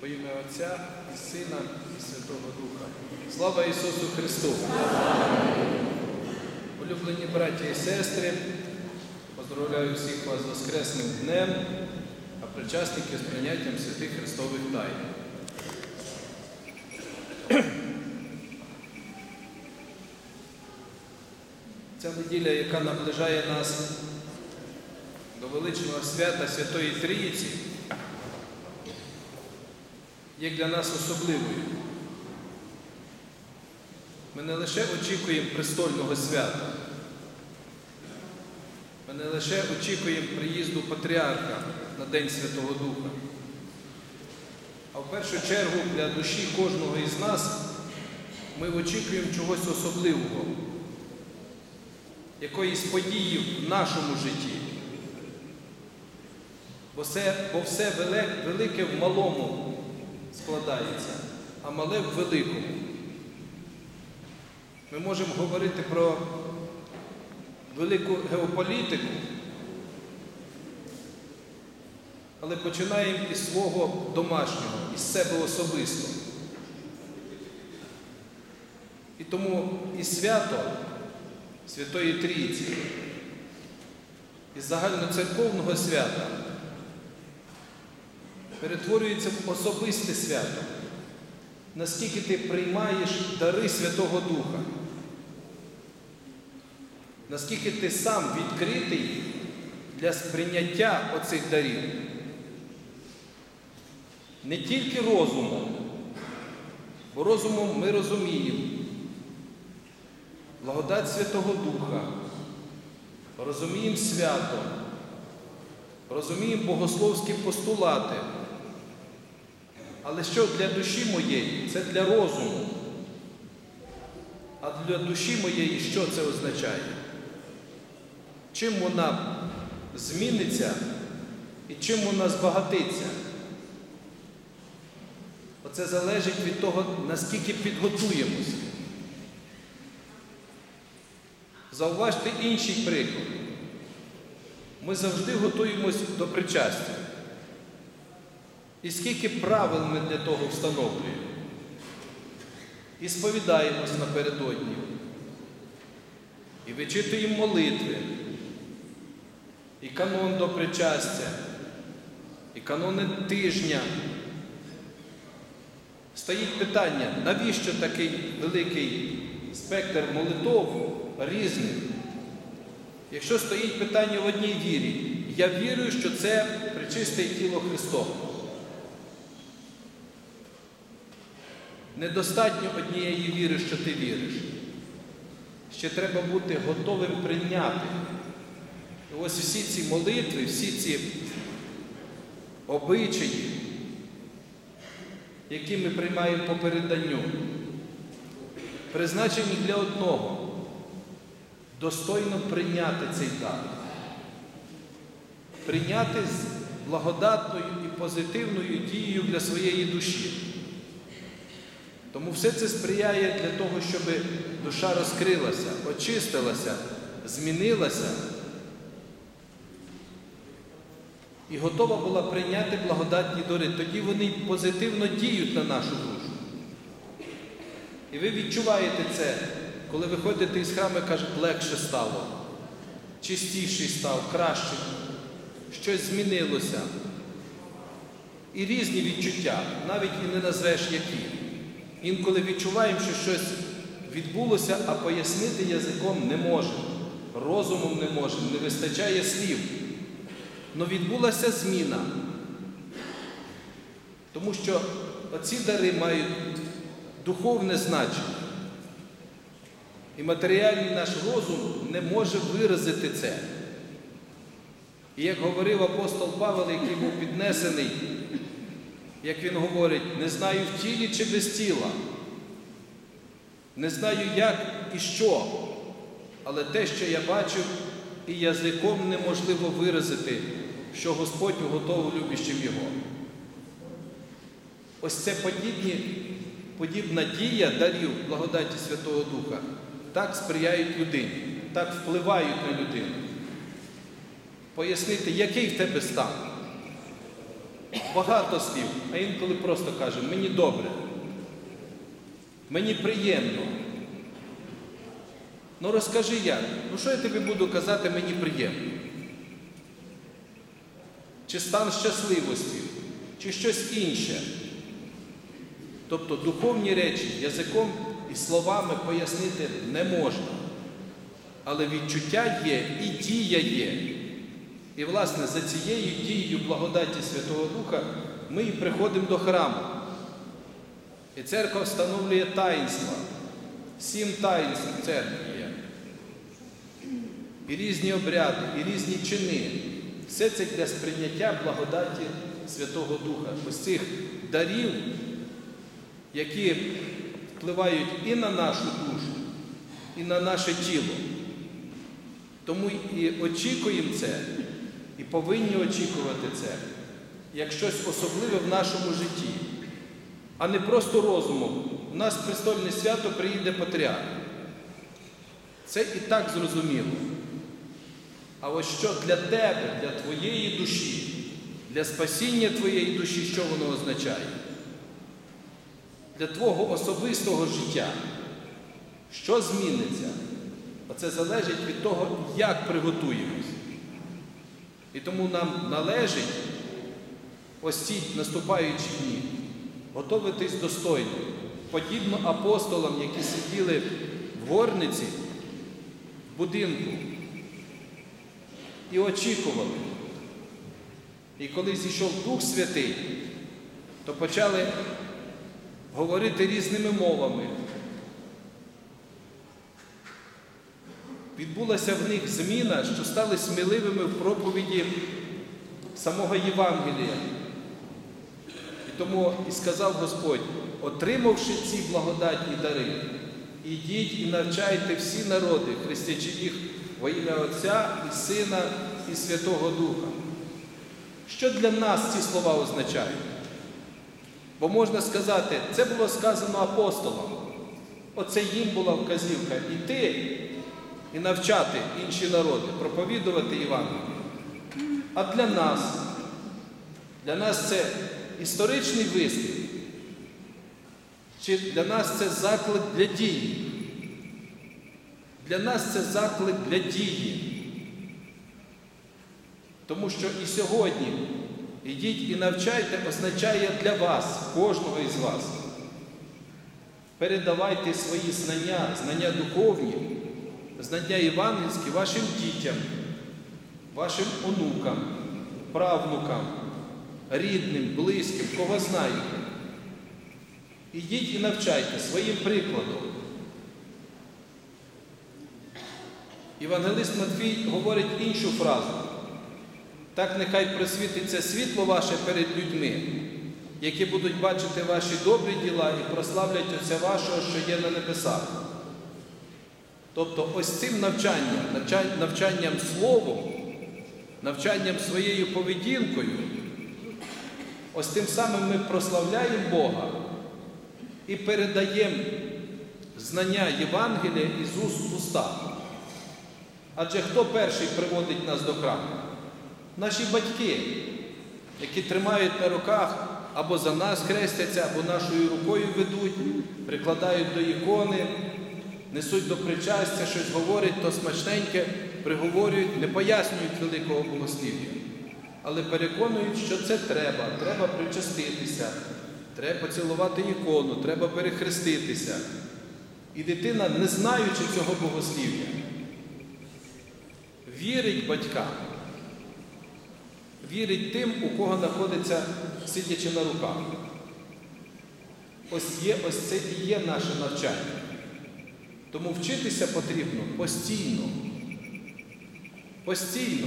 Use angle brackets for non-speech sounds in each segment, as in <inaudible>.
Во ім'я Отця і Сина і Святого Духа. Слава Ісусу Христу! Улюблені браті і сестри, поздравляю всіх вас з Воскресним днем, а причасники з прийняттям святих Христових тайн. Ця неділя, яка наближає нас до величного свята Святої Трійці, є для нас особливою. Ми не лише очікуємо престольного свята, ми не лише очікуємо приїзду патріарха на День Святого Духа, а в першу чергу для душі кожного із нас ми очікуємо чогось особливого, якоїсь події в нашому житті. Бо все, бо все велике в малому складається, а мале в великому. Ми можемо говорити про велику геополітику, але починаємо із свого домашнього, із себе особисто. І тому і свято Святої Трійці, із загальноцерковного свята перетворюється в особисте свято. Наскільки ти приймаєш дари Святого Духа, наскільки ти сам відкритий для сприйняття оцих дарів. Не тільки розумом, бо розумом ми розуміємо благодать Святого Духа, розуміємо свято, розуміємо богословські постулати. Але що для душі моєї? Це для розуму. А для душі моєї що це означає? Чим вона зміниться і чим вона збагатиться? Оце залежить від того, наскільки підготуємося. Зауважте інший приклад. Ми завжди готуємось до причастя. І скільки правил ми для того встановлюємо. І сповідаємось напередодні. І вичитуємо молитви, і канон до причастя, і канони тижня. Стоїть питання, навіщо такий великий спектр молитов різних? Якщо стоїть питання в одній вірі, я вірю, що це причисте тіло Христове. Недостатньо однієї віри, що ти віриш. Ще треба бути готовим прийняти. І ось всі ці молитви, всі ці обичаї, які ми приймаємо по переданню, призначені для одного достойно прийняти цей дар, прийняти з благодатною і позитивною дією для своєї душі. Тому все це сприяє для того, щоб душа розкрилася, очистилася, змінилася і готова була прийняти благодатні дори. Тоді вони позитивно діють на нашу душу. І ви відчуваєте це, коли виходите із храму і кажете, легше стало, чистіший став, краще, щось змінилося. І різні відчуття, навіть і не назвеш які. Інколи відчуваємо, що щось відбулося, а пояснити язиком не можемо, розумом не можемо, не вистачає слів. Но відбулася зміна. Тому що оці дари мають духовне значення. І матеріальний наш розум не може виразити це. І як говорив апостол Павел, який був піднесений, як він говорить, не знаю в тілі чи без тіла, не знаю, як і що, але те, що я бачив, і язиком неможливо виразити, що Господь уготовив любящим Його. Ось це подібні, подібна дія дарів благодаті Святого Духа так сприяють людині, так впливають на людину. Пояснити, який в тебе стан. Багато слів, а інколи просто каже, мені добре, мені приємно. Ну розкажи як? Ну що я тобі буду казати, мені приємно? Чи стан щасливості, чи щось інше. Тобто духовні речі язиком і словами пояснити не можна. Але відчуття є і дія є. І, власне, за цією дією благодаті Святого Духа ми і приходимо до храму. І церква встановлює таїнства. Сім таїнств в церкві є. І різні обряди, і різні чини. Все це для сприйняття благодаті Святого Духа. Ось цих дарів, які впливають і на нашу душу, і на наше тіло. Тому і очікуємо це, і повинні очікувати це, як щось особливе в нашому житті, а не просто розумом. У нас престольне свято приїде патріарх. Це і так зрозуміло. А ось що для тебе, для твоєї душі, для спасіння твоєї душі, що воно означає? Для твого особистого життя, що зміниться? Оце залежить від того, як приготуємось. І тому нам належить ось ці наступаючі дні готуватись достойно, подібно апостолам, які сиділи в горниці, в будинку і очікували. І коли зійшов Дух Святий, то почали говорити різними мовами. Відбулася в них зміна, що стали сміливими в проповіді самого Євангелія. І тому і сказав Господь, отримавши ці благодатні дари, ідіть і навчайте всі народи, хрестячи їх во ім'я Отця і Сина і Святого Духа. Що для нас ці слова означають? Бо можна сказати, це було сказано апостолам. Оце їм була вказівка іти і навчати інші народи, проповідувати Євангеліє. А для нас, для нас це історичний вислів, чи для нас це заклик для дії? Для нас це заклик для дії. Тому що і сьогодні ідіть і навчайте означає для вас, кожного із вас. Передавайте свої знання, знання духовні, знання євангельські вашим дітям, вашим онукам, правнукам, рідним, близьким, кого знаєте. Ідіть і навчайте своїм прикладом. Євангелист Матвій говорить іншу фразу. Так нехай просвітиться світло ваше перед людьми, які будуть бачити ваші добрі діла і прославлять Отця вашого, що є на небесах. Тобто ось цим навчанням, навчанням словом, навчанням своєю поведінкою, ось тим самим ми прославляємо Бога і передаємо знання Євангелія із уст уста. Адже хто перший приводить нас до храму? Наші батьки, які тримають на руках або за нас хрестяться, або нашою рукою ведуть, прикладають до ікони, несуть до причастя, щось говорять, то смачненьке, приговорюють, не пояснюють великого богослів'я. Але переконують, що це треба, треба причаститися, треба поцілувати ікону, треба перехреститися. І дитина, не знаючи цього богослів'я, вірить батькам, вірить тим, у кого знаходиться, сидячи на руках. Ось є, ось це і є наше навчання. Тому вчитися потрібно постійно. Постійно.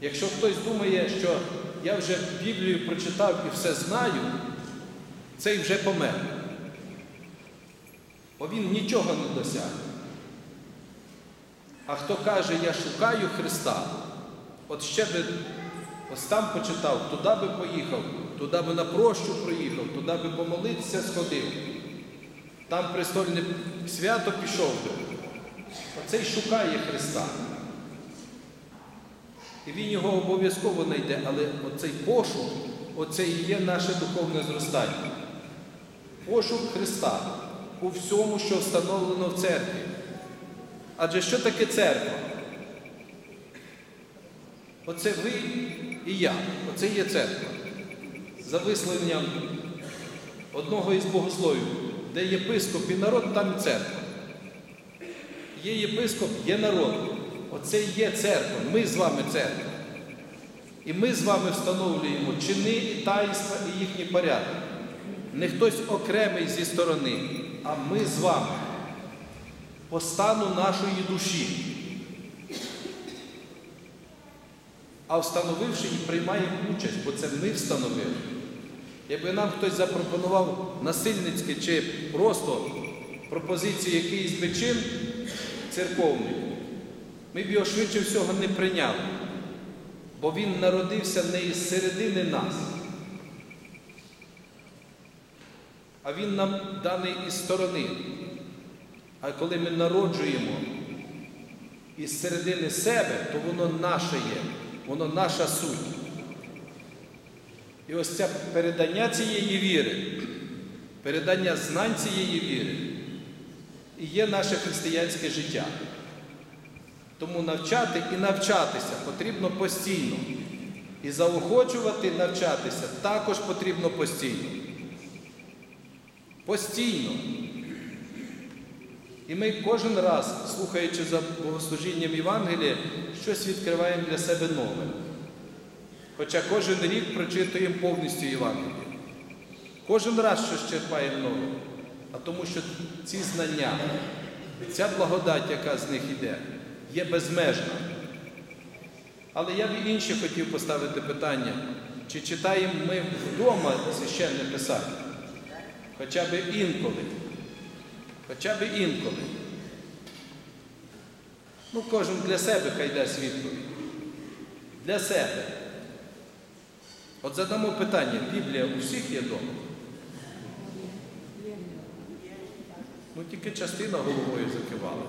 Якщо хтось думає, що я вже Біблію прочитав і все знаю, цей вже помер. Бо він нічого не досягне. А хто каже, я шукаю Христа, от ще би ось там почитав, туди би поїхав, туди би на прощу проїхав, туди би помолитися сходив, там престольне свято пішов. Оцей шукає Христа. І він його обов'язково знайде, але оцей пошук оце і є наше духовне зростання. Пошук Христа у всьому, що встановлено в церкві. Адже що таке церква? Оце ви і я. Оце є церква. За висловленням одного із богословів, де єпископ і народ, там і церква. Є єпископ, є народ. Оце і є церква. Ми з вами церква. І ми з вами встановлюємо чини і таїнства і їхні порядки. Не хтось окремий зі сторони, а ми з вами по стану нашої душі. А встановивши її, приймаємо участь, бо це ми встановили. Якби нам хтось запропонував насильницьке чи просто пропозицію якийсь би церковний, ми б його швидше всього не прийняли, бо він народився не із середини нас, а він нам даний із сторони. А коли ми народжуємо із середини себе, то воно наше є, воно наша суть. І ось це передання цієї віри, передання знань цієї віри і є наше християнське життя. Тому навчати і навчатися потрібно постійно. І заохочувати навчатися також потрібно постійно. Постійно. І ми кожен раз, слухаючи за богослужінням Євангелія, щось відкриваємо для себе нове. Хоча кожен рік прочитуємо повністю Євангеліє. Кожен раз щось черпаємо нове. А тому що ці знання, ця благодать, яка з них йде, є безмежна. Але я б інше хотів поставити питання, чи читаємо ми вдома священне писання? Хоча б інколи. Хоча б інколи. Ну, кожен для себе хай дасть відповідь. Для себе. От задамо питання, Біблія у всіх є вдома? Ну тільки частина головою закивала.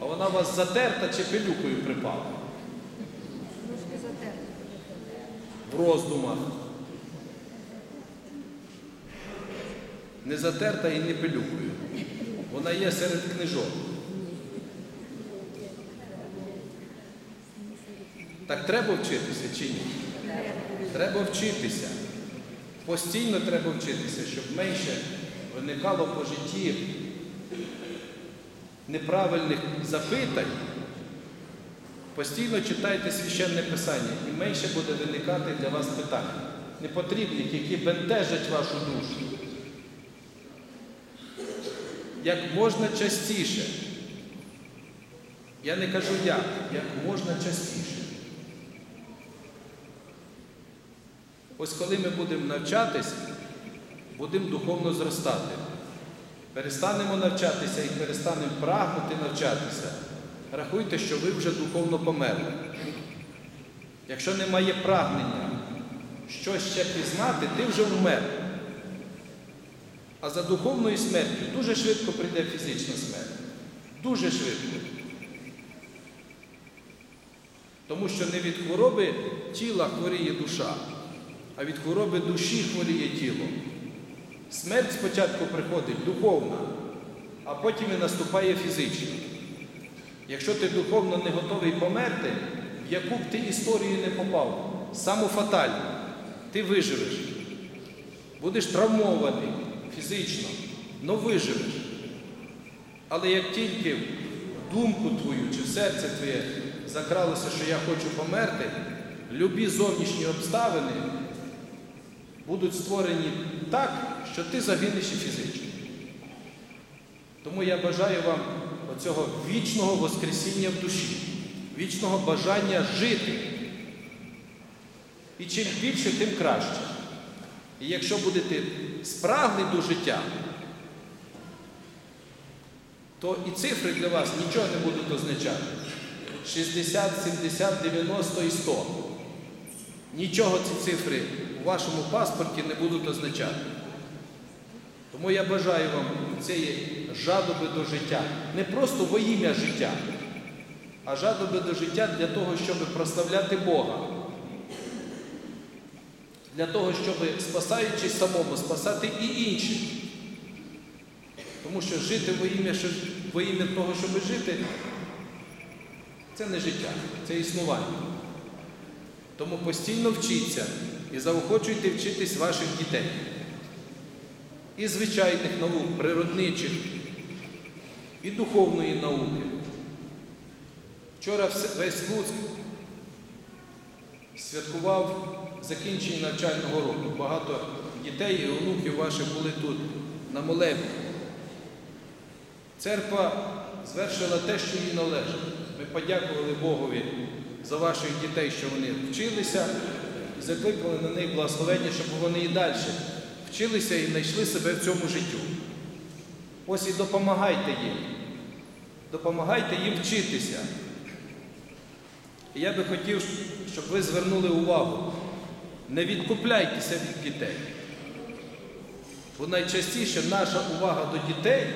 А вона у вас затерта чи пилюкою припала? В роздумах. Не затерта і не пилюкою. Вона є серед книжок. Так треба вчитися чи ні? Треба вчитися. Постійно треба вчитися, щоб менше виникало по житті неправильних запитань. Постійно читайте священне писання і менше буде виникати для вас питань, непотрібних, які бентежать вашу душу. Як можна частіше. Я не кажу як, як можна частіше. Ось коли ми будемо навчатись, будемо духовно зростати. Перестанемо навчатися і перестанемо прагнути навчатися. Рахуйте, що ви вже духовно померли. Якщо немає прагнення щось ще пізнати, ти вже вмер. А за духовною смертю дуже швидко прийде фізична смерть. Дуже швидко. Тому що не від хвороби тіла хворіє душа, а від хвороби душі хворіє тіло. Смерть спочатку приходить духовна, а потім і наступає фізична. Якщо ти духовно не готовий померти, в яку б ти історію не попав, самофатально, ти виживеш, будеш травмований фізично, але виживеш. Але як тільки в думку твою чи в серце твоє закралося, що я хочу померти, любі зовнішні обставини будуть створені так, що ти загинеш і фізично. Тому я бажаю вам оцього вічного Воскресіння в душі, вічного бажання жити. І чим більше, тим краще. І якщо будете спрагли до життя, то і цифри для вас нічого не будуть означати. 60, 70, 90 і 100. Нічого ці цифри вашому паспорті не будуть означати. Тому я бажаю вам цієї жадоби до життя. Не просто во ім'я життя, а жадоби до життя для того, щоб прославляти Бога. для того, щоб спасаючись самому, спасати і інших. Тому що жити во ім'я, во ім'я того, щоб жити, це не життя, це існування. Тому постійно вчіться і заохочуйте вчитись ваших дітей. І звичайних наук, природничих, і духовної науки. Вчора весь Луцьк святкував закінчення навчального року. Багато дітей і онуків ваших були тут, на молебні. Церква звершила те, що їй належить. Ми подякували Богові за ваших дітей, що вони вчилися, закликали на них благословення, щоб вони і далі вчилися і знайшли себе в цьому життю. Ось і допомагайте їм. Допомагайте їм вчитися. І я би хотів, щоб ви звернули увагу. Не відкупляйтеся від дітей. Бо найчастіше наша увага до дітей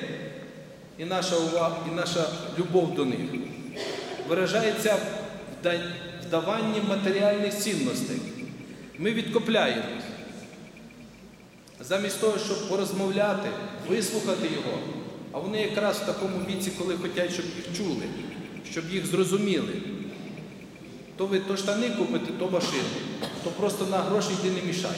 і наша увага, і наша любов до них виражається в да- даванні матеріальних цінностей. Ми відкупляємось. Замість того, щоб порозмовляти, вислухати його, а вони якраз в такому віці, коли хочуть, щоб їх чули, щоб їх зрозуміли. То ви то штани купите, то машину, то просто на гроші йди не мішай.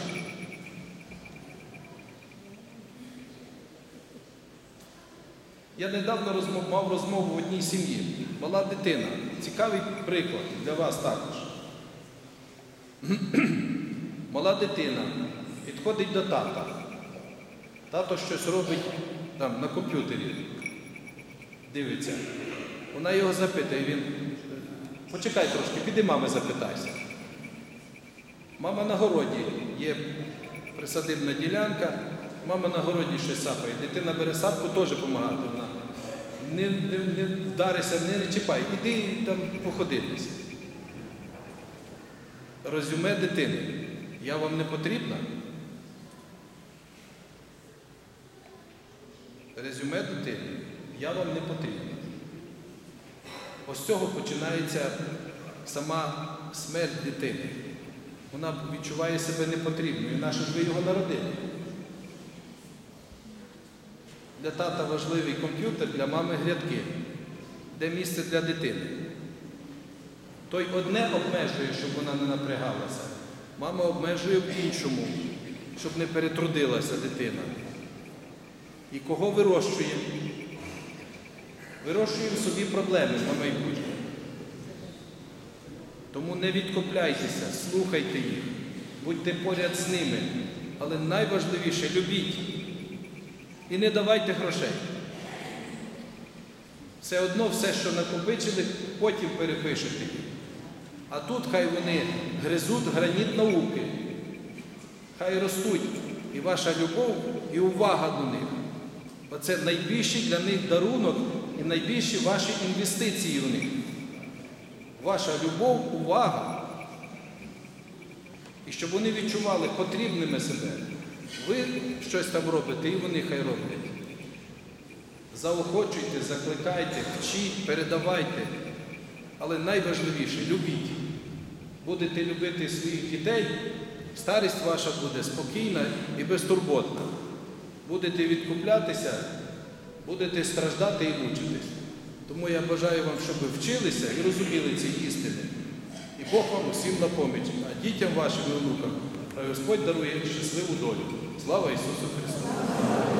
Я недавно розмов, мав розмову в одній сім'ї. Мала дитина. Цікавий приклад для вас також. <clears throat> Мала дитина підходить до тата. Тато щось робить там на комп'ютері. Дивиться. Вона його запитує, він. Почекай трошки, піди мами запитайся. Мама на городі є присадибна ділянка, мама на городі щось сапає. Дитина бере сапку, теж допомагати. Вона не, не, не вдарися, не, не чіпай, іди там походитися. Резюме дитини. Я вам не потрібна? Резюме дитини. Я вам не потрібна. Ось цього починається сама смерть дитини. Вона відчуває себе непотрібною, наше ж ви його народили. Для тата важливий комп'ютер, для мами грядки. Де місце для дитини? Той одне обмежує, щоб вона не напрягалася. Мама обмежує в іншому, щоб не перетрудилася дитина. І кого вирощуємо? Вирощуємо собі проблеми на майбутнє. Тому не відкупляйтеся, слухайте їх, будьте поряд з ними. Але найважливіше любіть і не давайте грошей. Все одно все, що накопичили, потім перепишете їх. А тут хай вони гризуть граніт науки, хай ростуть і ваша любов, і увага до них. Оце найбільший для них дарунок і найбільші ваші інвестиції в них. Ваша любов, увага. І щоб вони відчували потрібними себе. Ви щось там робите, і вони хай роблять. Заохочуйте, закликайте, вчіть, передавайте. Але найважливіше любіть. Будете любити своїх дітей, старість ваша буде спокійна і безтурботна. Будете відкуплятися, будете страждати і мучитись. Тому я бажаю вам, щоб ви вчилися і розуміли ці істини. І Бог вам усім на поміч, а дітям вашим і онукам хай Господь дарує щасливу долю. Слава Ісусу Христу!